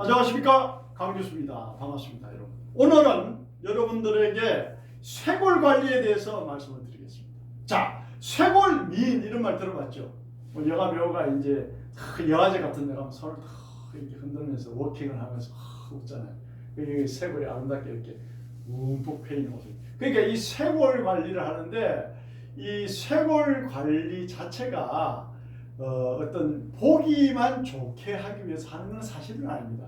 안녕하십니까 강교수입니다. 반갑습니다, 여러분. 오늘은 여러분들에게 쇄골 관리에 대해서 말씀을 드리겠습니다. 자, 쇄골 미인 이런 말 들어봤죠? 뭐 여가 배우가 이제 탁 여화제 같은 데 가면 손을 탁 이렇게 흔들면서 워킹을 하면서 탁 웃잖아요. 그게 쇄골이 아름답게 이렇게 움푹 패이는 모습. 그러니까 이 쇄골 관리를 하는데 이 쇄골 관리 자체가 어, 어떤 보기만 좋게 하기 위해서 하는 건 사실은 아닙니다.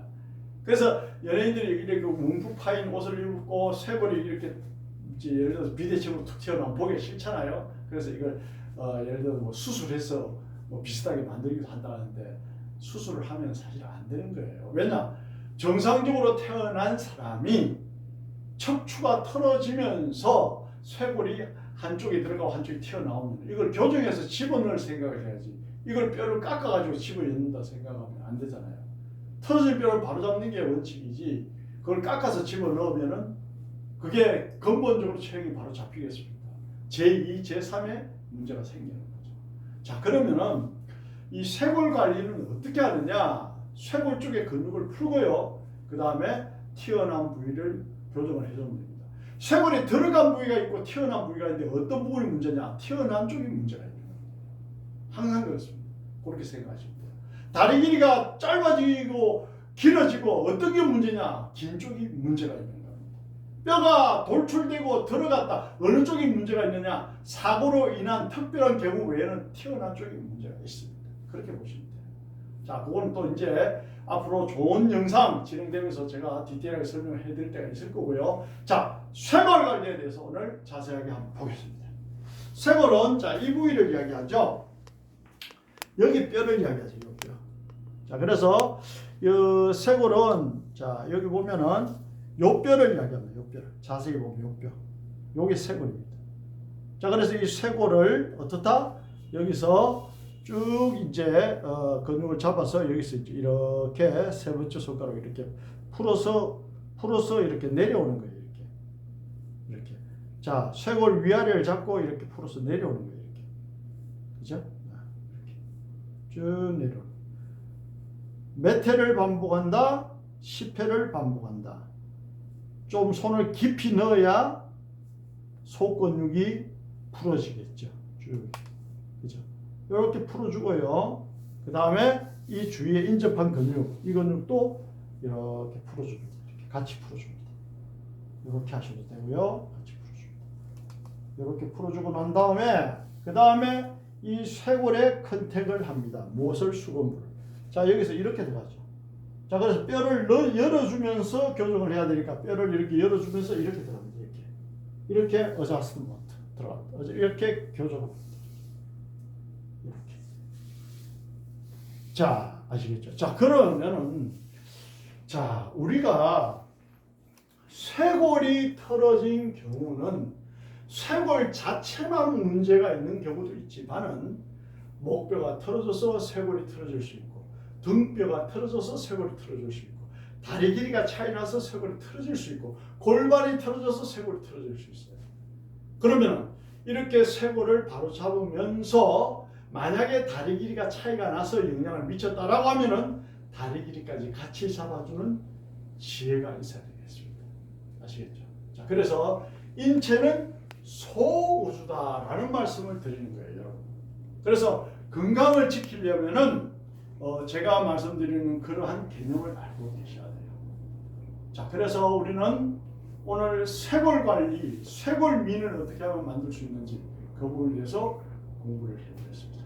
그래서 연예인들이 이렇게 뭉푹 파인 옷을 입고 쇄골이 이렇게 예를 들어서 비대칭으로 툭 튀어나오면 보기 싫잖아요. 그래서 이걸 어, 예를 들어 뭐 수술해서 뭐 비슷하게 만들기도 한다는데 수술을 하면 사실 안 되는 거예요. 왜냐 정상적으로 태어난 사람이 척추가 틀어지면서 쇄골이 한쪽에 들어가고 한쪽이 튀어나오면 이걸 교정해서 집어넣을 생각을 해야지. 이걸 뼈를 깎아가지고 집어넣는다 생각하면 안 되잖아요. 틀어진 뼈를 바로 잡는 게 원칙이지 그걸 깎아서 집어넣으면은 그게 근본적으로 체형이 바로 잡히겠습니까? 제2, 제3의 문제가 생기는 거죠. 자 그러면은 이 쇄골 관리는 어떻게 하느냐? 쇄골 쪽의 근육을 풀고요. 그 다음에 튀어나온 부위를 교정을 해주면 됩니다. 쇄골에 들어간 부위가 있고 튀어나온 부위가 있는데 어떤 부분이 문제냐? 튀어나온 쪽이 문제가 있는 겁니다. 항상 그렇습니다. 그렇게 생각하시면 돼요. 다리 길이가 짧아지고 길어지고 어떤 게 문제냐? 긴 쪽이 문제가 있는 겁니다. 뼈가 돌출되고 들어갔다. 어느 쪽이 문제가 있느냐? 사고로 인한 특별한 경우 외에는 튀어나온 쪽이 문제가 있습니다. 그렇게 보시면 돼요. 자, 그거는 또 이제 앞으로 좋은 영상 진행되면서 제가 디테일하게 설명을 해드릴 때가 있을 거고요. 자, 쇄골 관리에 대해서 오늘 자세하게 한번 보겠습니다. 쇄골은 자, 이 부위를 이야기하죠. 여기 뼈를 이야기하죠. 이 뼈. 자, 그래서 이 쇄골은 자, 여기 보면은 요 뼈를 이야기합니다. 요 뼈를. 자세히 보면 요 뼈. 요게 쇄골입니다. 자, 그래서 이 쇄골을 어떻다? 여기서 쭉 이제 어, 근육을 잡아서 여기서 이렇게 세 번째 손가락 이렇게 풀어서 풀어서 이렇게 내려오는 거예요. 이렇게 이렇게 자 쇄골 위아래를 잡고 이렇게 풀어서 내려오는 거예요. 이렇게 그죠? 쭉 내려. 몇 회를 반복한다? 10회를 반복한다. 좀 손을 깊이 넣어야 속근육이 풀어지겠죠. 쭉 그죠? 이렇게 풀어주고요. 그 다음에 이 주위에 인접한 근육, 이 근육도 이렇게 풀어줍니다. 이렇게 같이 풀어줍니다. 이렇게 하셔도 되고요. 같이 풀어줍니다. 이렇게 풀어주고 난 다음에 그 다음에 이 쇄골에 컨택을 합니다. 모설 수건부를. 자 여기서 이렇게 들어가죠. 자 그래서 뼈를 넣- 열어주면서 교정을 해야 되니까 뼈를 이렇게 열어주면서 이렇게 들어갑니다. 이렇게 이렇게 어자스트먼트 들어갑니다. 이렇게 교정합니다. 이렇게. 자, 아시겠죠? 자, 그러면은, 자, 우리가 쇄골이 틀어진 경우는 쇄골 자체만 문제가 있는 경우도 있지만은 목뼈가 틀어져서 쇄골이 틀어질 수 있고 등뼈가 틀어져서 쇄골이 틀어질 수 있고 다리 길이가 차이 나서 쇄골이 틀어질 수 있고 골반이 틀어져서 쇄골이 틀어질 수 있어요. 그러면 이렇게 쇄골을 바로 잡으면서 만약에 다리 길이가 차이가 나서 영향을 미쳤다라고 하면은 다리 길이까지 같이 잡아주는 지혜가 있어야 되겠습니다. 아시겠죠? 자, 그래서 인체는 소우주다라는 말씀을 드리는 거예요. 그래서 건강을 지키려면은 어, 제가 말씀드리는 그러한 개념을 알고 계셔야 돼요. 자, 그래서 우리는 오늘 쇄골 관리, 쇄골 민을 어떻게 하면 만들 수 있는지 그 부분에 대해서 공부를 해보겠습니다.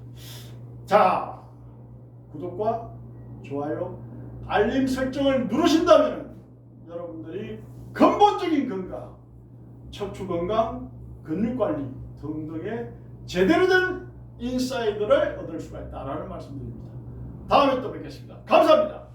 자, 구독과 좋아요, 알림 설정을 누르신다면 여러분들이 근본적인 건강, 척추 건강, 근육 관리 등등의 제대로 된 인사이드를 얻을 수가 있다라는 말씀드립니다. 다음에 또 뵙겠습니다. 감사합니다.